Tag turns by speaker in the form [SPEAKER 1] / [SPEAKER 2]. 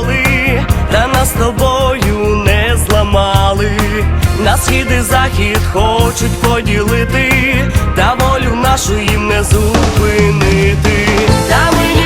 [SPEAKER 1] впали, та нас тобою не зламали, на схід і захід хочуть поділити, та волю нашу їм не зупинити. Та ми